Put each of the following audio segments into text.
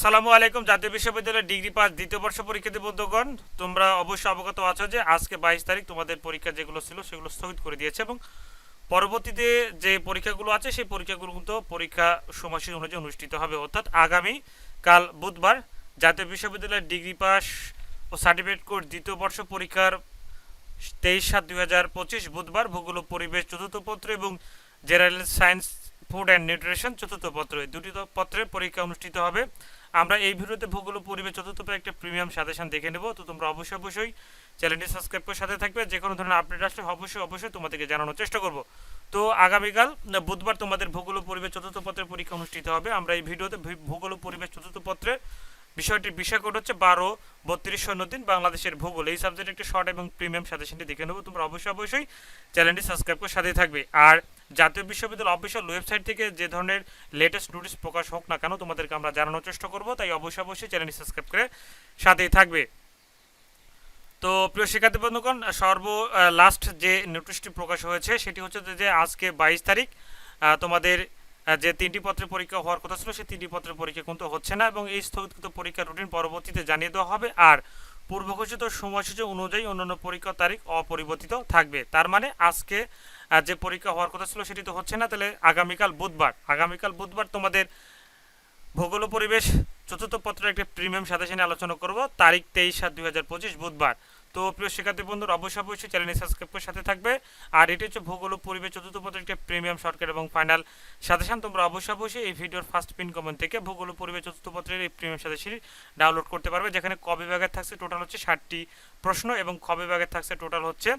আসসালামু আলাইকুম, জাতীয় বিশ্ববিদ্যালয়ের ডিগ্রি পাস দ্বিতীয় বর্ষ পরীক্ষার্থী বন্ধুগণ। তোমরা অবশ্যই অবগত আছো যে আজকে বাইশ তারিখ, তোমাদের পরীক্ষা যেগুলো ছিল সেগুলো স্থগিত করে দিয়েছে এবং পরবর্তীতে যে পরীক্ষাগুলো আছে, সেই পরীক্ষাগুলো কিন্তু পরীক্ষা সময়সূচি অনুযায়ী অনুষ্ঠিত হবে। অর্থাৎ আগামী কাল বুধবার জাতীয় বিশ্ববিদ্যালয়ের ডিগ্রি পাস ও সার্টিফিকেট কোর্স দ্বিতীয় বর্ষ পরীক্ষার তেইশ সাত দুই বুধবার ভূগোল পরিবেশ চতুর্থ পত্র এবং general science food and nutrition চতুর্থ পত্র। এই দুটি পত্রে পত্রের পরীক্ষা অনুষ্ঠিত হবে। আমরা এই ভিডিওতে ভূগোল পরিবেশ চতুর্থ একটা প্রিমিয়াম সাজেশন দেখে নেব। তো তোমরা অবশ্যই অবশ্যই চ্যানেলটি সাবস্ক্রাইব করে সাথে থাকবে। যে কোনো ধরনের আপডেট আসলে অবশ্যই অবশ্যই তোমাদেরকে জানানোর চেষ্টা করব। তো আগামীকাল বুধবার তোমাদের ভূগোল পরিবেশ চতুর্থ পত্রের পরীক্ষা অনুষ্ঠিত হবে। আমরা এই ভিডিওতে ভূগোল পরিবেশ চতুর্থ পত্রের বিষয়টির বিষয় কোড হচ্ছে বারো বত্রিশ শূন্য তিন, বাংলাদেশের ভূগোল। এই সাবজেক্ট একটি শর্ট এবং প্রিমিয়াম সাজেশনটি দেখে নেব। তোমরা অবশ্যই অবশ্যই চ্যানেলটি সাবস্ক্রাইব করে সাথেই থাকবে। আর জাতীয় বিশ্ববিদ্যালয় অফিসিয়াল ওয়েবসাইট থেকে যে ধরনের লেটেস্ট নোটিশ প্রকাশ হোক না কেন, তোমাদেরকে আমরা জানানোর চেষ্টা করব। তাই অবশ্যই অবশ্যই চ্যানেলটি সাবস্ক্রাইব করে সাথেই থাকবে। তো প্রিয় শিক্ষার্থী বন্ধুগণ, সর্ব লাস্ট যে নোটিশটি প্রকাশ হয়েছে, সেটি হচ্ছে যে- আজকে বাইশ তারিখ তোমাদের যে তিনটি পত্রের পরীক্ষা হওয়ার কথা ছিল, সেই তিনটি পত্রের পরীক্ষা কিন্তু হচ্ছে না এবং এই স্থগিতকৃত পরীক্ষার রুটিন পরবর্তীতে জানিয়ে দেওয়া হবে। আর পূর্বঘোষিত সময়সূচি অনুযায়ী অন্যান্য পরীক্ষার তারিখ অপরিবর্তিত থাকবে। তার মানে আজকে যে পরীক্ষা হওয়ার কথা ছিল সেটি তো হচ্ছে না। তাহলে আগামীকাল বুধবার আগামীকাল বুধবার তোমাদের ভূগোল পরিবেশ চতুর্থ পত্রের একটি প্রিমিয়াম সাজেশনে আলোচনা করব। তারিখ তেইশ সাত দুই বুধবার। তো প্রিয় শিক্ষার্থী বন্ধুরা, অবশ্যই অবশ্যই চ্যানেলটি সাবস্ক্রাইব করে সাথে থাকবে। আর এটি হচ্ছে ভূগোল পরিবেশ চতুর্থ পত্রের একটি প্রিমিয়াম শর্টকাট এবং ফাইনাল সাজেশন তোমরা অবশ্যই অবশ্যই এই ভিডিওর ফার্স্ট পিন কমেন্ট থেকে ভূগোল পরিবেশ চতুর্থ পত্রের এই প্রিমিয়াম সাজেশনটি ডাউনলোড করতে পারবে, যেখানে ক বিভাগের থাকছে টোটাল হচ্ছে ষাটটি প্রশ্ন এবং খ বিভাগের থাকছে টোটাল হচ্ছে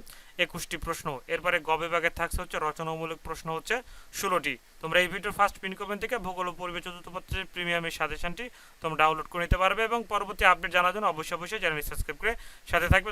একুশটি প্রশ্ন। এরপরে গ বিভাগের থাকছে হচ্ছে রচনামূলক প্রশ্ন হচ্ছে ষোলোটি। তোমরা এই ভিডিওর ফার্স্ট পিন কমেন্ট থেকে ভূগোল পরিবেশ চতুর্থ পত্রের প্রিমিয়ামের সাজেশনটি তোমরা ডাউনলোড করে নিতে পারবে এবং পরবর্তী আপডেট জানার জন্য অবশ্যই অবশ্যই চ্যানেলটি সাবস্ক্রাইব করে সাথে থাকবে।